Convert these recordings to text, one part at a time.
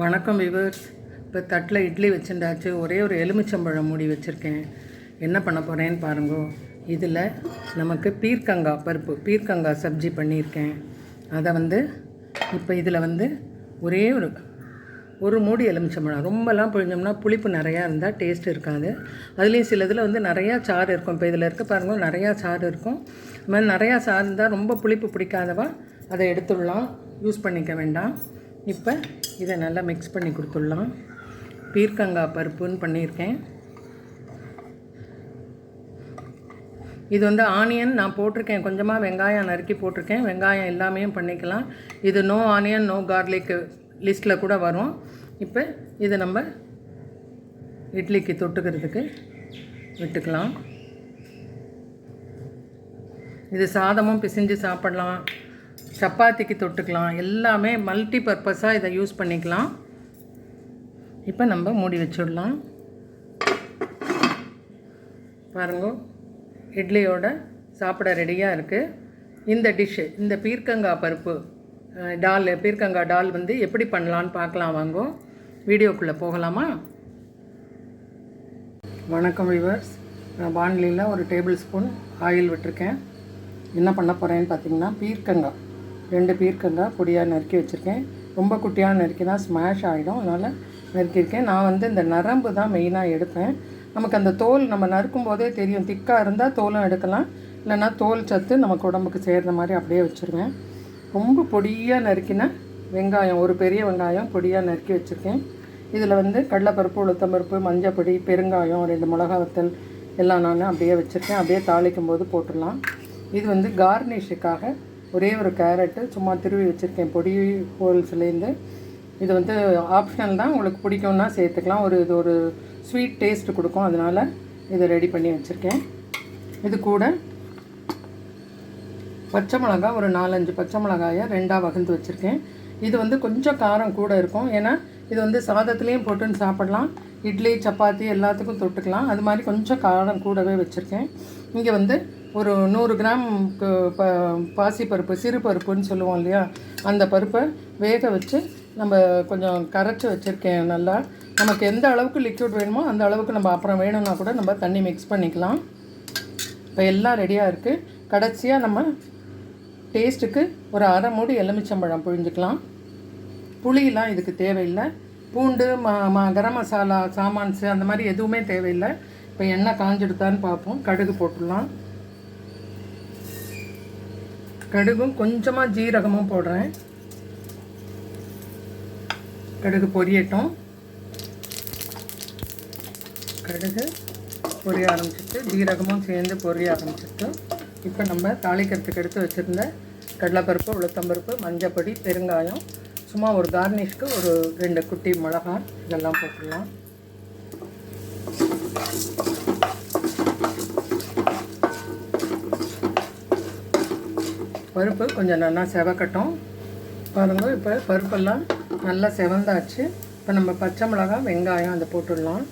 வணக்கம் விவர்ஸ் இப்போ தட்டில் இட்லி வச்சுருந்தாச்சு. ஒரே ஒரு எலுமிச்சம்பழம் மூடி வச்சுருக்கேன். என்ன பண்ண போகிறேன்னு பாருங்கோ. இதில் நமக்கு பீர்க்கங்காய் பருப்பு பீர்க்கங்காய் சப்ஜி பண்ணியிருக்கேன் அதை வந்து இப்போ இதில் வந்து ஒரே ஒரு ஒரு மூடி எலுமிச்சம்பழம். ரொம்பலாம் புழிஞ்சோம்னா புளிப்பு நிறையா இருந்தால் டேஸ்ட் இருக்காது. அதுலேயும் சில இதில் வந்து நிறையா சாறு இருக்கும். இப்போ இதில் இருக்க பாருங்க நிறையா சாறு இருக்கும். இது மாதிரி நிறையா சாறு இருந்தால் ரொம்ப புளிப்பு பிடிக்காதவா அதை எடுத்துடலாம். யூஸ் பண்ணிக்க வேண்டாம். இப்போ இதை நல்லா மிக்ஸ் பண்ணி கொடுத்துடலாம். பீர்க்கங்காய் பருப்புன்னு பண்ணியிருக்கேன். இது வந்து ஆனியன் நான் போட்டிருக்கேன். கொஞ்சமாக வெங்காயம் நறுக்கி போட்டிருக்கேன். வெங்காயம் எல்லாமே பண்ணிக்கலாம். இது நோ ஆனியன் நோ கார்லிக் லிஸ்ட்டில் கூட வரும். இப்போ இதை நம்ம இட்லிக்கு தொட்டுக்கிறதுக்கு விட்டுக்கலாம். இது சாதமும் பிசைஞ்சு சாப்பிடலாம். சப்பாத்திக்கு தொட்டுக்கலாம். எல்லாமே மல்டி பர்பஸாக இதை யூஸ் பண்ணிக்கலாம். இப்போ நம்ம மூடி வச்சுடலாம். பாருங்க இட்லியோட சாப்பிட ரெடியாக இருக்குது இந்த டிஷ்ஷு இந்த பீர்க்கங்காய் பருப்பு டால் பீர்க்கங்காய் டால் வந்து எப்படி பண்ணலான்னு பார்க்கலாம் வாங்கோ. வீடியோக்குள்ளே போகலாமா? வணக்கம் விவர்ஸ் நான் வானிலையில் ஒரு டேபிள் ஸ்பூன் ஆயில் விட்டிருக்கேன். என்ன பண்ண போகிறேன்னு பார்த்தீங்கன்னா பீர்க்கங்காய் ரெண்டு பீர்க்கங்காய் பொடியாக நறுக்கி வச்சுருக்கேன். ரொம்ப குட்டியாக நறுக்கினா ஸ்மாஷ் ஆகிடும் அதனால் நறுக்கியிருக்கேன். நான் வந்து இந்த நரம்பு தான் மெயினாக எடுப்பேன். நமக்கு அந்த தோல் நம்ம நறுக்கும் போதே தெரியும். திக்காக இருந்தால் தோலும் எடுக்கலாம். இல்லைன்னா தோல் சத்து நமக்கு உடம்புக்கு சேர்ந்த மாதிரி அப்படியே வச்சுருவேன். ரொம்ப பொடியாக நறுக்கின வெங்காயம் ஒரு பெரிய வெங்காயம் பொடியாக நறுக்கி வச்சுருக்கேன். இதில் வந்து கடலைப்பருப்பு உளுத்தம்பருப்பு மஞ்சப்பொடி பெருங்காயம் ரெண்டு மிளகா வத்தல் எல்லாம் நான் அப்படியே வச்சுருக்கேன். அப்படியே தாளிக்கும் போது போட்டுடலாம். இது வந்து கார்னிஷுக்காக ஒரே ஒரு கேரட்டு சும்மா திருவி வச்சுருக்கேன். பொடி ஹோல்ஸ்லேருந்து. இது வந்து ஆப்ஷனல் தான். உங்களுக்கு பிடிக்கும்னா சேர்த்துக்கலாம். ஒரு இது ஒரு ஸ்வீட் டேஸ்ட் கொடுக்கும். அதனால் இதை ரெடி பண்ணி வச்சுருக்கேன். இது கூட பச்சை மிளகா ஒரு நாலஞ்சு பச்சை மிளகாயை ரெண்டாக வகுந்து வச்சுருக்கேன். இது வந்து கொஞ்சம் காரம் கூட இருக்கும். ஏன்னா இது வந்து சாதத்துலேயும் போட்டுன்னு சாப்பிடலாம். இட்லி சப்பாத்தி எல்லாத்துக்கும் தொட்டுக்கலாம். அது மாதிரி கொஞ்சம் காரம் கூடவே வச்சுருக்கேன். இங்கே வந்து ஒரு நூறு கிராம் ப பாசிப்பருப்பு சிறு பருப்புன்னு சொல்லுவோம் இல்லையா? அந்த பருப்பை வேக வச்சு நம்ம கொஞ்சம் கரைச்சி வச்சுருக்கேன் நல்லா. நமக்கு எந்த அளவுக்கு லிக்விட் வேணுமோ அந்த அளவுக்கு நம்ம அப்புறம் வேணும்னா கூட நம்ம தண்ணி மிக்ஸ் பண்ணிக்கலாம். இப்போ எல்லாம் ரெடியாக இருக்குது கடைசியாக நம்ம டேஸ்ட்டுக்கு ஒரு அரை மூடி எலுமிச்சம்பழம் புழிஞ்சிக்கலாம். புளியெலாம் இதுக்கு தேவையில்லை. பூண்டு மா மா கரம் மசாலா சாமான்ஸு அந்த மாதிரி எதுவுமே தேவையில்லை. இப்போ எண்ணெய் காஞ்சிடுதான்னு பார்ப்போம். கடுகு போட்டுடலாம். கடுகும் கொஞ்சமாக ஜீரகமும் போடுறேன். கடுகு பொரியட்டும். கடுகு பொரிய ஆரம்பிச்சிட்டு ஜீரகமும் சேர்ந்து பொரிய ஆரம்பிச்சிட்டு இப்போ நம்ம தாளிக்கிறதுக்கு எடுத்து வச்சுருந்த கடலைப்பருப்பு உளுத்தம்பருப்பு மஞ்சப்பொடி பெருங்காயம் சும்மா ஒரு கார்னிஷ்க்கு ஒரு ரெண்டு குட்டி மிளகாய் இதெல்லாம் போட்டுடலாம். பருப்பு கொஞ்சம் நல்லா செவக்கட்டும். பாருங்கள் இப்போ பருப்பெல்லாம் நல்லா செவந்தாச்சு. இப்போ நம்ம பச்சை மிளகாய் வெங்காயம் அதை போட்டுடலாம்.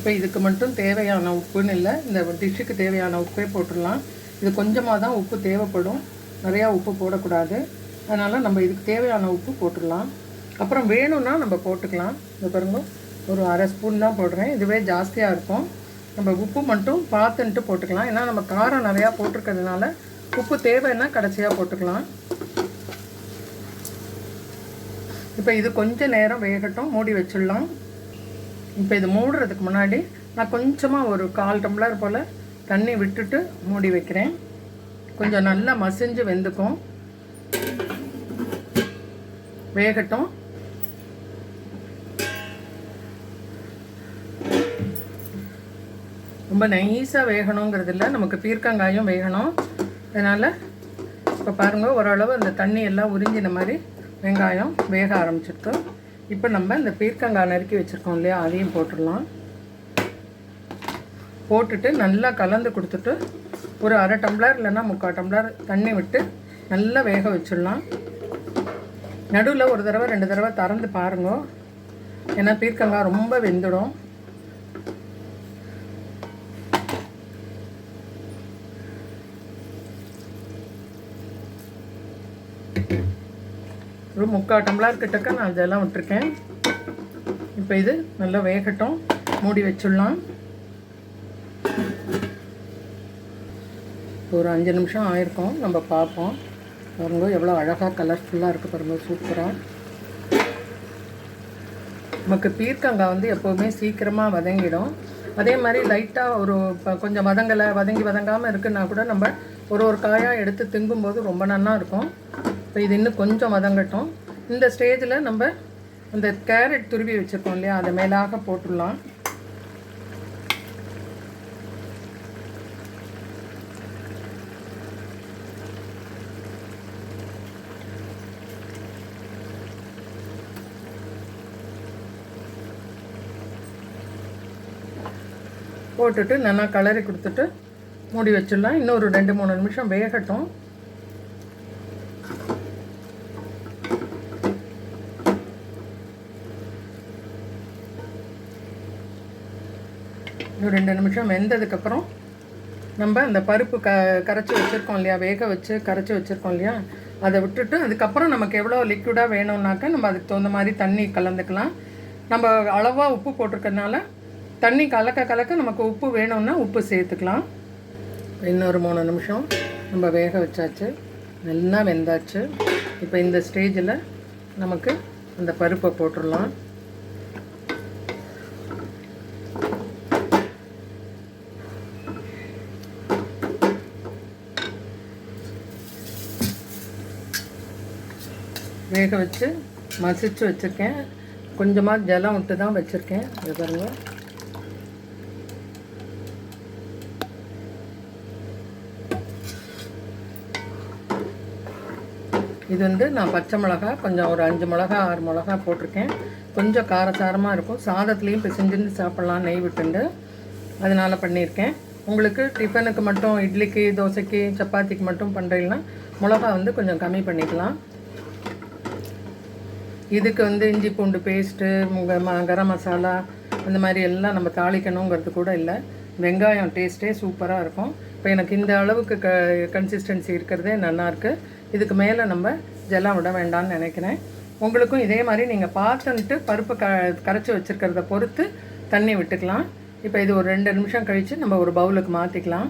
இப்போ இதுக்கு மட்டும் தேவையான உப்புன்னு இல்லை. இந்த டிஷ்ஷுக்கு தேவையான உப்பே போட்டுடலாம். இது கொஞ்சமாக தான் உப்பு தேவைப்படும். நிறையா உப்பு போடக்கூடாது. அதனால் நம்ம இதுக்கு தேவையான உப்பு போட்டுடலாம். அப்புறம் வேணும்னா நம்ம போட்டுக்கலாம். இந்த பாருங்க ஒரு அரை ஸ்பூன் தான் போடுறேன். இதுவே ஜாஸ்தியாக இருக்கும். நம்ம உப்பு மட்டும் பார்த்துன்ட்டு போட்டுக்கலாம். ஏன்னா நம்ம காரம் நிறையா போட்டிருக்கிறதுனால உப்பு தேவைன்னா கடைசியாக போட்டுக்கலாம். இப்போ இது கொஞ்சம் நேரம் வேகட்டும். மூடி வச்சிடலாம். இப்போ இது மூடுறதுக்கு முன்னாடி நான் கொஞ்சமாக ஒரு கால் டம்ளர் போல் தண்ணி விட்டுட்டு மூடி வைக்கிறேன். கொஞ்சம் நல்லா மசிஞ்சு வெந்துக்கும். வேகட்டும். ரொம்ப நைஸாக வேகணுங்கிறது இல்லை நமக்கு பீர்க்கங்காயும் வேகணும். அதனால் இப்போ பாருங்கள் ஓரளவு அந்த தண்ணி எல்லாம் உறிஞ்சின மாதிரி வெங்காயம் வேக ஆரம்பிச்சிருக்கோம் இப்போ நம்ம இந்த பீர்க்கங்காய் நறுக்கி வச்சுருக்கோம் இல்லையா அதையும் போட்டுடலாம். போட்டுட்டு நல்லா கலந்து கொடுத்துட்டு ஒரு அரை டம்ளர் இல்லைன்னா முக்கால் டம்ளர் தண்ணி விட்டு நல்லா வேக வச்சிடலாம். நடுவில் ஒரு தடவை ரெண்டு தடவை திறந்து பாருங்க. ஏன்னா பீர்க்கங்காய் ரொம்ப வெந்துடும். முக்கால் டம்ளர் கிட்டக்க நான் இதெல்லாம் விட்டுருக்கேன். இப்போ இது நல்லா வேகட்டும். மூடி வச்சிடலாம். ஒரு அஞ்சு நிமிஷம் ஆயிருக்கும். நம்ம பார்ப்போம். பாருங்க எவ்வளோ அழகாக கலர்ஃபுல்லாக இருக்குது பாருங்க சூப்பராக நமக்கு பீர்க்கங்காய் வந்து எப்போவுமே சீக்கிரமாக வதங்கிடும். அதே மாதிரி லைட்டாக ஒரு ப- கொஞ்சம் வதங்கலை வதங்கி வதங்காமல் இருக்குன்னா கூட நம்ம ஒரு ஒரு காயாக எடுத்து திங்கும்போது ரொம்ப நல்லா இருக்கும். இப்போ இது இன்னும் கொஞ்சம் வதங்கட்டும். இந்த ஸ்டேஜில் நம்ம அந்த கேரட் துருவி வச்சுருக்கோம் இல்லையா? அதை மேலாக போட்டுடலாம். போட்டுட்டு நல்லா கலரி கொடுத்துட்டு மூடி வச்சிடலாம். இன்னும் ஒரு ரெண்டு மூணு நிமிஷம் வேகட்டும். இன்னும் ரெண்டு நிமிஷம் வெந்ததுக்கப்புறம் நம்ம அந்த பருப்பு க கரைச்சி வச்சுருக்கோம் இல்லையா? வேக வச்சு கரைச்சி வச்சுருக்கோம் இல்லையா? அதை விட்டுட்டு அதுக்கப்புறம் நமக்கு எவ்வளோ லிக்விடாக வேணும்னாக்கா நம்ம அதுக்கு தகுந்த மாதிரி தண்ணி கலந்துக்கலாம். நம்ம அளவாக உப்பு போட்டிருக்கறனால தண்ணி கலக்க கலக்க நமக்கு உப்பு வேணும்னா உப்பு சேர்த்துக்கலாம். இன்னொரு மூணு நிமிஷம் நம்ம வேக வச்சாச்சு. நல்லா வெந்தாச்சு. இப்போ இந்த ஸ்டேஜில் நமக்கு அந்த பருப்பை போட்டுடலாம். வேக வச்சு மசிச்சு வச்சுருக்கேன். கொஞ்சமாக ஜலம் விட்டு தான் வச்சுருக்கேன். இது பாருங்க. இது வந்து நான் பச்சை மிளகா கொஞ்சம் ஒரு அஞ்சு மிளகா ஆறு மிளகா போட்டிருக்கேன். கொஞ்சம் காரசாரமாக இருக்கும். சாதத்துலேயும் பிசைஞ்சிருந்து சாப்பிட்லாம் நெய் விட்டுண்டு. அதனால் பண்ணியிருக்கேன். உங்களுக்கு டிஃபனுக்கு மட்டும் இட்லிக்கு தோசைக்கு சப்பாத்திக்கு மட்டும் பண்ணுறீங்கன்னா மிளகா வந்து கொஞ்சம் கம்மி பண்ணிக்கலாம். இதுக்கு வந்து இஞ்சி பூண்டு பேஸ்ட்டு ம கரம் மசாலா அந்த மாதிரி எல்லாம் நம்ம தாளிக்கணுங்கிறது கூட இல்லை. வெங்காயம் டேஸ்ட்டே சூப்பராக இருக்கும். இப்போ எனக்கு இந்த அளவுக்கு க கன்சிஸ்டன்சி இருக்கிறதே நல்லாயிருக்கு இதுக்கு மேலே நம்ம ஜெல்லாம் விட வேண்டாம்னு நினைக்கிறேன். உங்களுக்கும் இதே மாதிரி நீங்கள் பார்த்துன்ட்டு பருப்பு க கரைச்சி வச்சுருக்கிறத பொறுத்து தண்ணி விட்டுக்கலாம். இப்போ இது ஒரு ரெண்டு நிமிஷம் கழித்து நம்ம ஒரு பவுலுக்கு மாற்றிக்கலாம்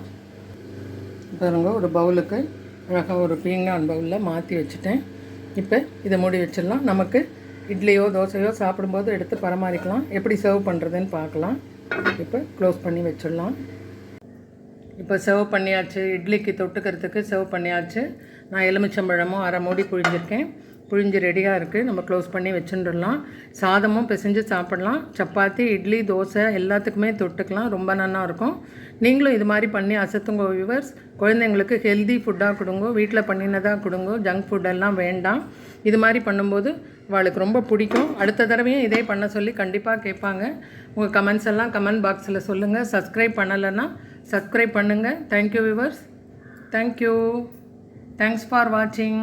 பாருங்க ஒரு பவுலுக்கு அழகாக ஒரு பீங்கான் பவுலில் மாற்றி வச்சுட்டேன். இப்போ இதை மூடி வச்சிடலாம். நமக்கு இட்லியோ தோசையோ சாப்பிடும்போது எடுத்து பரிமாறிக்கலாம் எப்படி சர்வ் பண்ணுறதுன்னு பார்க்கலாம். இப்போ க்ளோஸ் பண்ணி வச்சிடலாம். இப்போ சர்வ் பண்ணியாச்சு. இட்லிக்கு தொட்டுக்கிறதுக்கு சர்வ் பண்ணியாச்சு. நான் எலுமிச்சம்பழமும் அரை மூடி புழிஞ்சிருக்கேன். புழிஞ்சு ரெடியாக இருக்குது நம்ம க்ளோஸ் பண்ணி வச்சுட்டுடலாம் சாதமும் பிசைஞ்சு சாப்பிடலாம். சப்பாத்தி இட்லி தோசை எல்லாத்துக்குமே தொட்டுக்கலாம். ரொம்ப நல்லா இருக்கும். நீங்களும் இது மாதிரி பண்ணி அசத்துங்க வியூவர்ஸ் குழந்தைங்களுக்கு ஹெல்தி ஃபுட்டாக கொடுங்க. வீட்டில் பண்ணினதாக கொடுங்க. ஜங்க் ஃபுட்டெல்லாம் வேண்டாம். இது மாதிரி பண்ணும்போது அவளுக்கு ரொம்ப பிடிக்கும். அடுத்த தடவையும் இதே பண்ண சொல்லி கண்டிப்பாக கேட்பாங்க. உங்கள் கமெண்ட்ஸ் எல்லாம் கமெண்ட் பாக்ஸில் சொல்லுங்கள் சப்ஸ்கிரைப் பண்ணலைன்னா சப்ஸ்கிரைப் பண்ணுங்கள் thank you viewers thank you thanks for வாட்சிங்